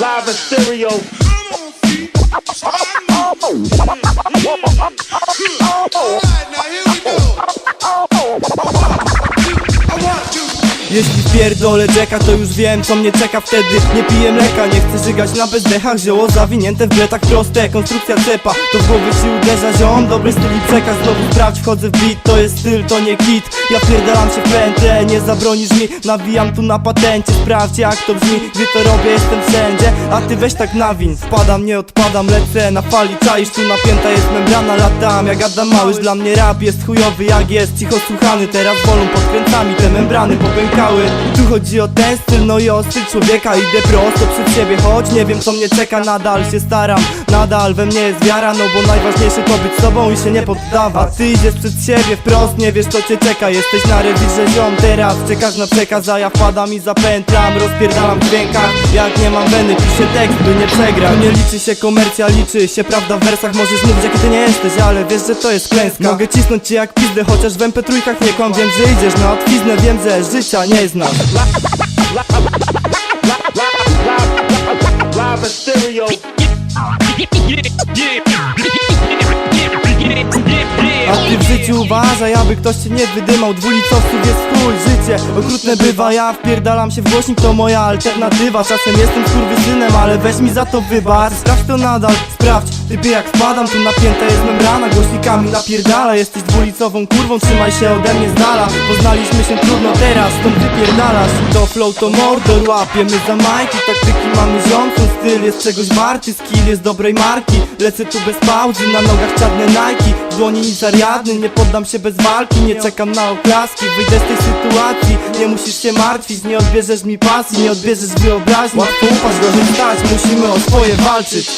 live in stereo. Jeśli wpierdolę Jacka, to już wiem co mnie czeka. Wtedy Nie piję mleka, nie chcę żygać na bezdechach Zioło zawinięte w bletach proste, konstrukcja cepa. To w głowie ci uderza ziom, dobry styl i przekaz. Znowu sprawdź, wchodzę w beat, to jest styl, to nie kit. Ja pierdalam się w pętlę, nie zabronisz mi. Nawijam tu na patencie, sprawdź jak to brzmi. Gdy to robię, jestem wszędzie, a ty weź tak nawin Wpadam, nie odpadam, lecę na fali. Czaisz, tu napięta jest membrana, latam. Jak Adam Małysz, dla mnie rap jest chujowy jak jest Cicho słuchany, teraz wolą pod kręcami Te membrany popękały Tu chodzi o ten styl, no i o styl człowieka. Idę prosto przed siebie, choć nie wiem co mnie czeka. Nadal się staram, nadal we mnie jest wiara No bo najważniejsze to być sobą i się nie poddawać. A ty idziesz przed siebie wprost, nie wiesz co cię czeka. Jesteś na rewirze ziom, teraz czekasz na przekaz A ja wpadam i zapętlam, rozpierdalam w dźwiękach. Jak nie mam weny, piszę tekst, by nie przegrać. Nie liczy się komercja, liczy się prawda w wersach. Możesz mówić jaki ty nie jesteś, ale wiesz, że to jest klęska. Mogę cisnąć cię jak pizdę, chociaż w mp trójkach nie kłam. Wiem, że idziesz na łatwiznę, wiem, że życia nie znasz Live in stereo. A ty w uważaj, aby ktoś cię nie wydymał. Dwulicowców jest chuj, życie okrutne bywa. Ja wpierdalam się w głośnik, to moja alternatywa. Czasem jestem skurwysynem, ale weź mi za to wybacz. Sprawdź to nadal, sprawdź Typie jak wpadam, tu napięta jest membrana. Głośnikami napierdala, jesteś dwulicową kurwą Trzymaj się ode mnie z dala. Poznaliśmy się trudno teraz, stąd wypierdalasz. To flow, to mordor, łapiemy za majki Taktyki mamy ziom, styl jest czegoś warty Skill jest dobrej marki, lecę tu bez pauzy Na nogach czarne Nike, w dłoni nic Ariadny Nie poddam się bez walki, nie czekam na oklaski Wyjdę z tej sytuacji, nie musisz się martwić Nie odbierzesz mi pasji, nie odbierzesz wyobraźni. Łatwo upaść, gorzej stać, musimy o swoje walczyć